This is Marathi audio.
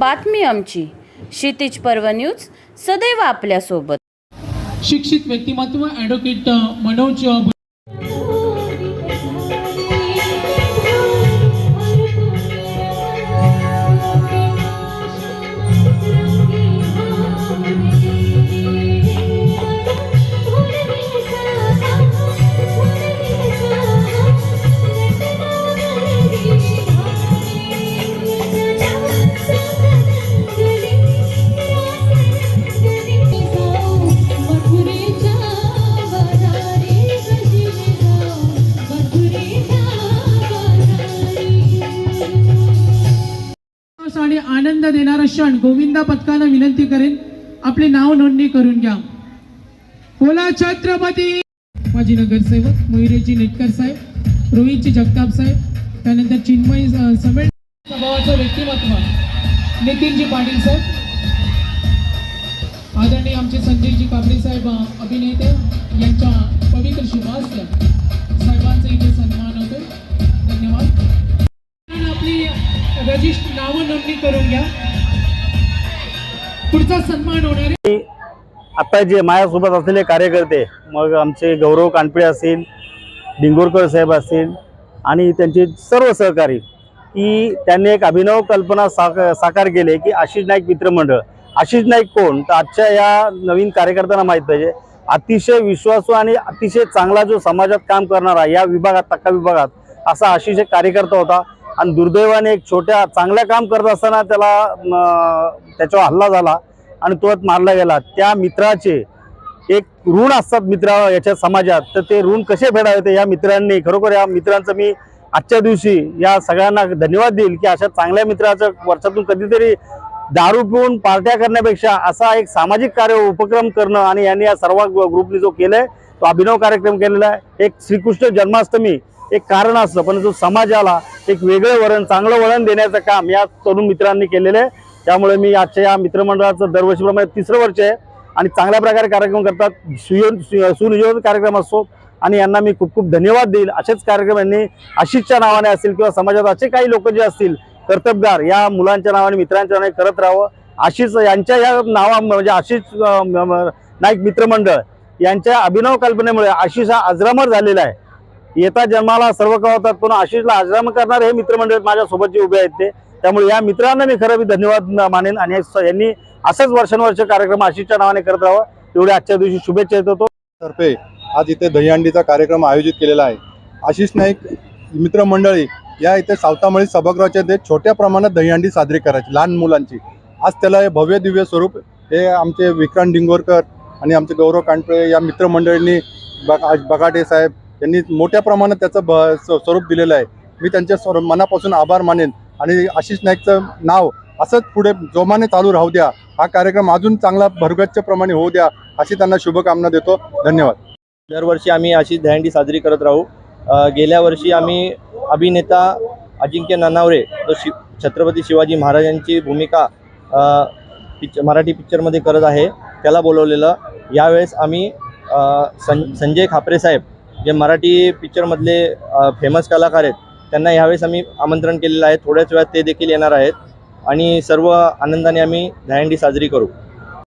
बातमी आमची. क्षितिज पर्व न्यूज सदैव आपल्यासोबत. शिक्षित व्यक्तिमत्व ॲडव्होकेट मनोज आनंद देणारा क्षण गोविंदा पथकाला विनंती करेन. आपले नाव नोंदणी करून घ्या. बोला छत्रपती माझी नगरसेवक मयुरेजी नेटकर साहेब रोहितजी जगताप साहेब त्यानंतर चिन्मय समेळ स्वभावाचं व्यक्तिमत्व नितीनजी पाटील साहेब आदरणीय आमचे संजयजी काबरे साहेब अभिनेते यांच्या पवित्र शुभास्य नावं करून घ्या. पुढचा सन्मान होणार आता जे माझ्यासोबत असलेले कार्यकर्ते मग आमचे गौरव कानपिळे असतील डिंगोरकर साहेब असतील आणि त्यांचे सर्व सहकारी की त्यांनी एक अभिनव कल्पना साक साकार केली की आशिष नाईक मित्रमंडळ. आशिष नाईक कोण? तर आजच्या या नवीन कार्यकर्त्यांना माहीत पाहिजे. अतिशय विश्वासू आणि अतिशय चांगला जो समाजात काम करणारा या विभागात तक्का विभागात असा आशिष एक कार्यकर्ता होता. आणि दुर्दैवाने एक छोट्या चांगल्या काम करत असताना त्याला त्याच्यावर हल्ला झाला आणि तो मारला गेला. त्या मित्राचे एक ऋण असतात मित्रा याच्या समाजात. तर ते ऋण कसे फेडावे ते या मित्रांनी खरोखर या मित्रांचं मी आजच्या दिवशी या सगळ्यांना धन्यवाद देईल की अशा चांगल्या मित्राचं वर्षातून कधीतरी दारू पिऊन पार्ट्या करण्यापेक्षा असा एक सामाजिक कार्य उपक्रम करणं आणि यांनी या सर्व ग्रुपने जो केलाय तो अभिनव कार्यक्रम केलेला आहे. एक श्रीकृष्ण जन्माष्टमी एक कारण असतं पण जो समाजाला एक वेगळं वळण चांगलं वळण देण्याचं काम या तरुण मित्रांनी केलेलं आहे. त्यामुळे मी आजच्या या मित्रमंडळाचं दरवर्षीप्रमाणे तिसरं वर्ष आहे आणि चांगल्या प्रकारे कार्यक्रम करतात. सुयोन सुनियोजन कार्यक्रम असतो आणि यांना मी खूप खूप धन्यवाद देईल. असेच कार्यक्रम यांनी आशिषच्या नावाने असतील किंवा समाजात असे काही लोक जे असतील कर्तबगार या मुलांच्या नावाने मित्रांच्या नावाने करत राहावं. आशिष यांच्या या नावा म्हणजे आशिष नाईक मित्रमंडळ यांच्या अभिनव कल्पनेमुळे आशिष हा अजरामर झालेला आहे. येता जन्माला सर्व कळवतात. पण आशिषला आश्रम करणारे हे मित्रमंडळ माझ्यासोबत जे उभे आहेत ते. त्यामुळे या मित्रांना मी खरं मी धन्यवाद मानेन आणि स- यांनी असंच वर्षानुवर्ष कार्यक्रम आशिषच्या नावाने करत राहावं. एवढे आजच्या दिवशी शुभेच्छा देतो तर्फे आज इथे दहीहंडीचा कार्यक्रम आयोजित केलेला आहे. आशिष नाईक मित्रमंडळी या इथे सावतामळी सभागृहाच्या ते छोट्या प्रमाणात दहीहंडी साजरी करायची लहान मुलांची. आज त्याला हे भव्य दिव्य स्वरूप हे आमचे विक्रांत डिंगोरकर आणि आमचे गौरव कांडपळे या मित्रमंडळींनी बग बगाटे साहेब त्यांनी मोठ्या प्रमाणात त्याचं ब स्वरूप दिलेलं आहे. मी त्यांच्या स्वर मनापासून आभार मानेन आणि आशिष नाईकचं नाव असंच पुढे जोमाने चालू राहू द्या. हा कार्यक्रम अजून चांगला भरगच्छप्रमाणे होऊ द्या अशी त्यांना शुभकामना देतो. धन्यवाद. दरवर्षी आम्ही आशिष दहंडी साजरी करत राहू. गेल्या वर्षी आम्ही अभिनेता अजिंक्य ननावरे जो शि छत्रपती शिवाजी महाराजांची भूमिका अ, पिक्च मराठी पिक्चरमध्ये करत आहे त्याला बोलवलेलं. यावेळेस आम्ही सं संजय खापरे साहेब जे मराठी पिक्चरमधले फेमस कलाकार आहेत त्यांना यावेळेस आम्ही आमंत्रण केलेलं आहे. थोड्याच वेळात ते देखील येणार आहेत. आणि सर्व आनंदाने आम्ही दहीहंडी साजरी करू.